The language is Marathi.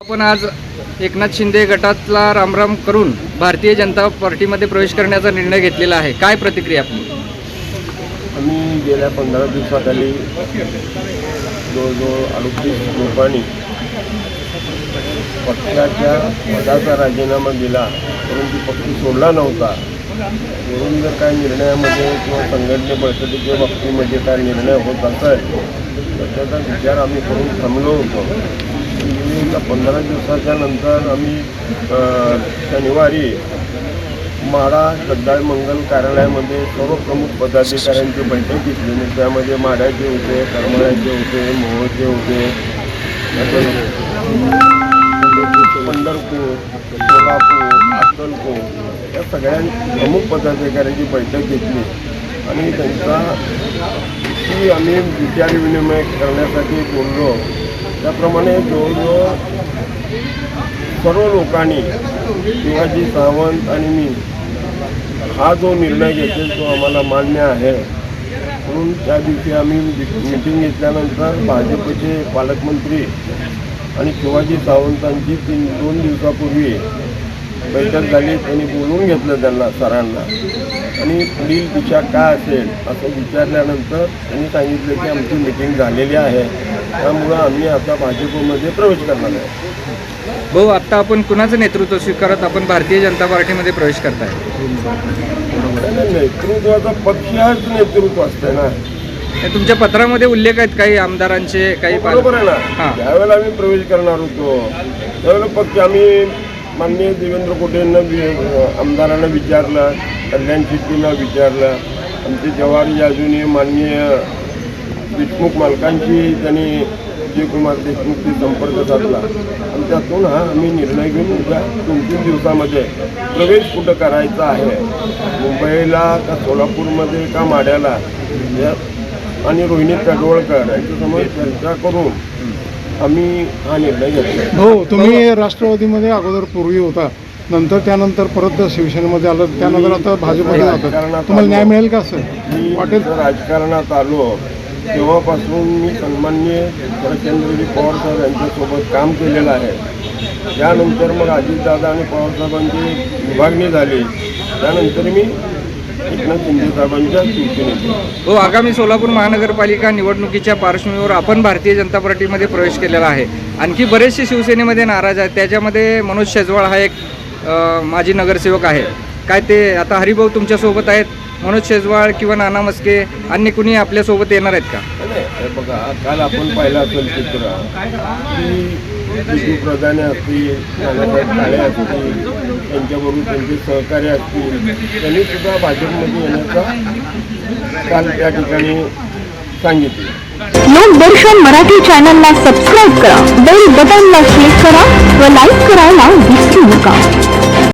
आपण आज एकनाथ शिंदे गटातला रामराम करून भारतीय जनता पार्टीमध्ये प्रवेश करण्याचा निर्णय घेतलेला आहे. काय प्रतिक्रिया आपली आम्ही गेल्या पंधरा दिवसाखाली जवळजवळ अडतीस लोकांनी पक्षाच्या पदाचा राजीनामा दिला परंतु पक्ष सोडला नव्हता. म्हणून जर काय निर्णयामध्ये किंवा संघटने बैठकीच्या बाबतीमध्ये काय निर्णय होत असेल तर त्याचा विचार आम्ही करून थांबलो होतो. म्हणजे पंधरा दिवसाच्या नंतर आम्ही शनिवारी माडा गद्दाळ मंगल कार्यालयामध्ये सर्व प्रमुख पदाधिकाऱ्यांची बैठक घेतली. आणि त्यामध्ये माड्याचे होते करमाळ्याचे होते मोहचे होते. पंढरपूर सोलापूर अक्कलकोट या सगळ्या प्रमुख पदाधिकाऱ्यांची बैठक घेतली. आणि त्यांचा की आम्ही विचार विनिमय करण्यासाठी बोललो. त्याप्रमाणे जवळजवळ सर्व लोकांनी शिवाजी सावंत आणि मी हा जो निर्णय घेतला तो आम्हाला मान्य आहे. म्हणून त्या दिवशी आम्ही मिटिंग घेतल्यानंतर भाजपचे पालकमंत्री आणि शिवाजी सावंतांची तीन दोन दिवसापूर्वी बैठक झाली त्यांनी बोलवून घेतलं त्यांना सरांना. आणि पुढील दिशा काय असेल असं विचारल्यानंतर त्यांनी सांगितलं की आमची मिटिंग झालेली आहे. त्यामुळं आम्ही आता भाजपमध्ये प्रवेश करणार आहे. भाऊ आता आपण कुणाचं नेतृत्व स्वीकारत? आपण भारतीय जनता पार्टीमध्ये प्रवेश करताय. नाही, नेतृत्वाचा पक्षाच नेतृत्व असते ना. तुमच्या पत्रामध्ये उल्लेख आहेत काही आमदारांचे काही पाल- बरोबर आहे हां. ना ज्यावेळेला आम्ही प्रवेश करणार होतो त्यावेळेला पक्ष आम्ही माननीय देवेंद्र कोटेंना आमदारांना विचारलं कल्याण शेट्टीला विचारलं. आमचे जवाहरी अजूनही माननीय देशमुख मालकांची त्यांनी विजयकुमार देशमुखशी संपर्क साधला. आणि त्यातून हा आम्ही निर्णय घेऊन उद्या दोन तीन दिवसामध्ये प्रवेश कुठं करायचा आहे मुंबईला का सोलापूरमध्ये का माड्याला या आणि रोहिणी तडवळकर यांच्यासमोर चर्चा करून आम्ही हा निर्णय घेतला. हो तुम्ही राष्ट्रवादीमध्ये अगोदर पूर्वी होता. नंतर त्यानंतर परत शिवसेनेमध्ये आलं त्यानंतर आता भाजपमध्ये जातात तुम्हाला न्याय मिळेल का सर? मी वाटेल? राजकारणात आलो तेव्हापासून मी सन्माननीय शरदचंद्रजी पवार साहेब यांच्यासोबत काम केलेलं आहे. त्यानंतर मग अजितदादा आणि पवारसाहेबांची विभागणी झाली. त्यानंतर मी एकनाथ शिंदे साहेबांच्या हो आगामी सोलापूर महानगरपालिका निवडणुकीच्या पार्श्वभूमीवर आपण भारतीय जनता पार्टीमध्ये प्रवेश केलेला आहे. आणखी बरेचसे शिवसेनेमध्ये नाराज आहेत. त्याच्यामध्ये मनोज शेजवाळ हा एक अ, माजी नगरसेवक आहे. काय ते आता हरिभाऊ तुमच्यासोबत आहेत. मनोज शेजवाळ किंवा नाना मस्के अन्य कुणी आपल्यासोबत येणार आहेत का? नाही, हे बघा काल आपण पाहिलं असेल चित्र की विजू प्रधाने असतील नानासाहेब काळे असतील त्यांच्याबरोबर त्यांचे सहकार्य असतील त्यांनी सुद्धा भाजपमध्ये येण्याचा काल त्या ठिकाणी सांगितले. लोकदर्शन मराठी चॅनलला सबस्क्राईब करा बेल बटनला क्लिक करा व लाईक करायला विसरू नका.